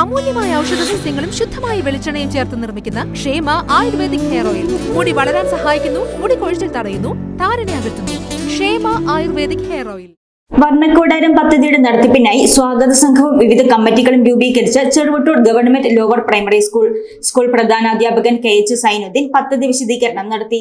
അമൂല്യമായ ഔഷധ സസ്യങ്ങളും ശുദ്ധമായ വെളിച്ചെണ്ണയും ചേർത്ത് നിർമ്മിക്കുന്ന ക്ഷേമ ആയുർവേദിക് ഹെയർ ഓയിൽ. മുടി വളരാൻ സഹായിക്കുന്നു മുടി കൊഴിച്ചിൽ തടയുന്നു താരനെ അകറ്റുന്നു. ക്ഷേമ ആയുർവേദിക് ഹെയർ ഓയിൽ. വർണക്കൂടാരം പദ്ധതിയുടെ നടത്തിപ്പിനായി സ്വാഗത സംഘവും വിവിധ കമ്മിറ്റികളും രൂപീകരിച്ച Cheruvattur government lower primary school. School പ്രധാനാധ്യാപകൻ K H Zainuddin പദ്ധതി വിശദീകരണം നടത്തി.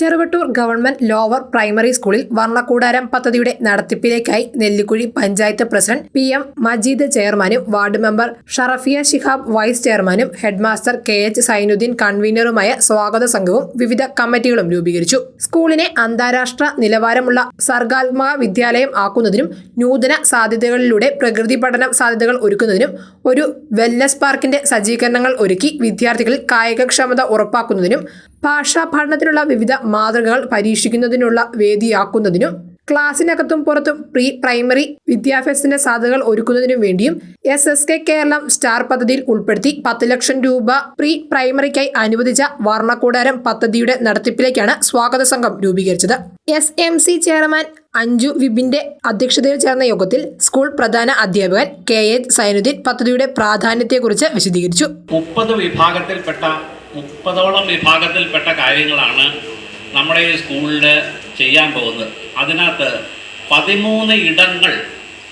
ചെറുവട്ടൂർ ഗവൺമെന്റ് ലോവർ പ്രൈമറി സ്കൂളിൽ വർണക്കൂടാരം പദ്ധതിയുടെ നടത്തിപ്പിലേക്കായി Nellikuzhi panchayat president P M Majeed ചെയർമാനും ward member Sharafiya Shihab vice ചെയർമാനും ഹെഡ്മാസ്റ്റർ കെ എച്ച് സൈനുദ്ദീൻ കൺവീനറുമായ സ്വാഗത സംഘവും വിവിധ കമ്മിറ്റികളും രൂപീകരിച്ചു. സ്കൂളിനെ അന്താരാഷ്ട്ര നിലവാരമുള്ള സർഗാത്മക വിദ്യാലയം ആക്കുന്നതിനും നൂതന സാധ്യതകളിലൂടെ പ്രകൃതി പഠനം സാധ്യതകൾ ഒരുക്കുന്നതിനും ഒരു വെൽനസ് പാർക്കിന്റെ സജ്ജീകരണങ്ങൾ ഒരുക്കി വിദ്യാർത്ഥികളിൽ കായികക്ഷമത ഉറപ്പാക്കുന്നതിനും ഭാഷാ പഠനത്തിനുള്ള വിവിധ മാതൃകകൾ പരീക്ഷിക്കുന്നതിനുള്ള വേദിയാക്കുന്നതിനും ക്ലാസ്സിനകത്തും പുറത്തും പ്രീ പ്രൈമറി വിദ്യാഭ്യാസത്തിന്റെ സാധ്യതകൾ ഒരുക്കുന്നതിനും വേണ്ടിയും S S K Keralam star പദ്ധതിയിൽ ഉൾപ്പെടുത്തി പത്ത് ലക്ഷം രൂപ പ്രീ പ്രൈമറിക്കായി അനുവദിച്ച വർണക്കൂടാരം പദ്ധതിയുടെ നടത്തിപ്പിലേക്കാണ് സ്വാഗത സംഘം രൂപീകരിച്ചത്. S M C chairman Anju വിബിന്റെ അധ്യക്ഷതയിൽ ചേർന്ന യോഗത്തിൽ സ്കൂൾ പ്രധാന അധ്യാപകൻ കെ എ സൈനുദ്ദീൻ പദ്ധതിയുടെ പ്രാധാന്യത്തെക്കുറിച്ച് വിശദീകരിച്ചു. മുപ്പത് വിഭാഗത്തിൽപ്പെട്ട മുപ്പതോളം വിഭാഗത്തിൽപ്പെട്ട കാര്യങ്ങളാണ് നമ്മുടെ ഈ സ്കൂളിൽ ചെയ്യാൻ പോകുന്നത്. അതിനകത്ത് പതിമൂന്ന് ഇടങ്ങൾ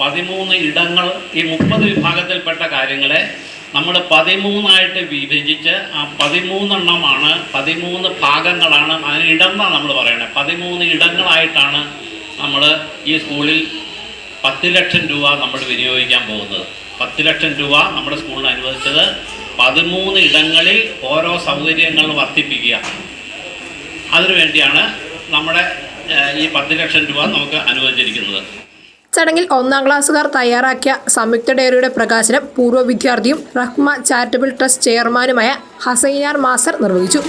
പതിമൂന്ന് ഇടങ്ങൾ ഈ മുപ്പത് വിഭാഗത്തിൽപ്പെട്ട കാര്യങ്ങളെ നമ്മൾ പതിമൂന്നായിട്ട് വിഭജിച്ച് ആ പതിമൂന്നെണ്ണമാണ് പതിമൂന്ന് ഭാഗങ്ങളാണ് അതിന് ഇടം എന്നാണ് നമ്മൾ പറയുന്നത് പതിമൂന്ന് ഇടങ്ങളായിട്ടാണ് നമ്മൾ ഈ സ്കൂളിൽ പത്ത് ലക്ഷം രൂപ നമ്മൾ വിനിയോഗിക്കാൻ പോകുന്നത്. പത്ത് ലക്ഷം രൂപ നമ്മുടെ സ്കൂളിന് അനുവദിച്ചത് പതിമൂന്ന് ഇടങ്ങളിൽ ഓരോ സൗകര്യങ്ങൾ വർദ്ധിപ്പിക്കുക. അതിനുവേണ്ടിയാണ് നമ്മുടെ ഈ പത്ത് ലക്ഷം രൂപ നമുക്ക് അനുവദിച്ചിരിക്കുന്നത്. ചടങ്ങിൽ ഒന്നാം ക്ലാസ്സുകാർ തയ്യാറാക്കിയ സംയുക്ത ഡയറിയുടെ പ്രകാശനം പൂർവ വിദ്യാർത്ഥിയും റഹ്മ ചാരിറ്റബിൾ ട്രസ്റ്റ് ചെയർമാനുമായ ഹസൈനാർ മാസർ നിർവഹിച്ചു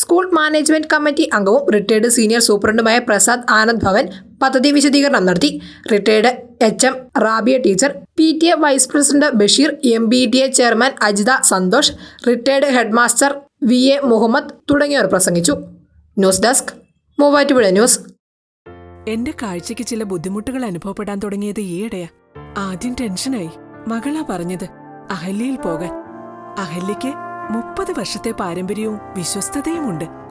സ്കൂൾ മാനേജ്മെന്റ് കമ്മിറ്റി അംഗവും റിട്ടയർഡ് സീനിയർ സൂപ്രണ്ടുമായ പ്രസാദ് ആനന്ദ് ഭവൻ പദ്ധതി വിശദീകരണം നടത്തി. Retired H M Rabiya teacher P T A vice president Basheer M B T A chairman Ajitha Santhosh retired headmaster V A Muhammad തുടങ്ങിയവർ പ്രസംഗിച്ചു. News desk Muvattupuzha news. എന്റെ കാഴ്ചയ്ക്ക് ചില ബുദ്ധിമുട്ടുകൾ അനുഭവപ്പെടാൻ തുടങ്ങിയത് ഈയിടെയാ. ആദ്യം ടെൻഷനായി. മകളാ പറഞ്ഞത് അഹല്യയിൽ പോകാൻ. അഹല്യയ്ക്ക് മുപ്പത് വർഷത്തെ പാരമ്പര്യവും വിശ്വസ്തതയുമുണ്ട്.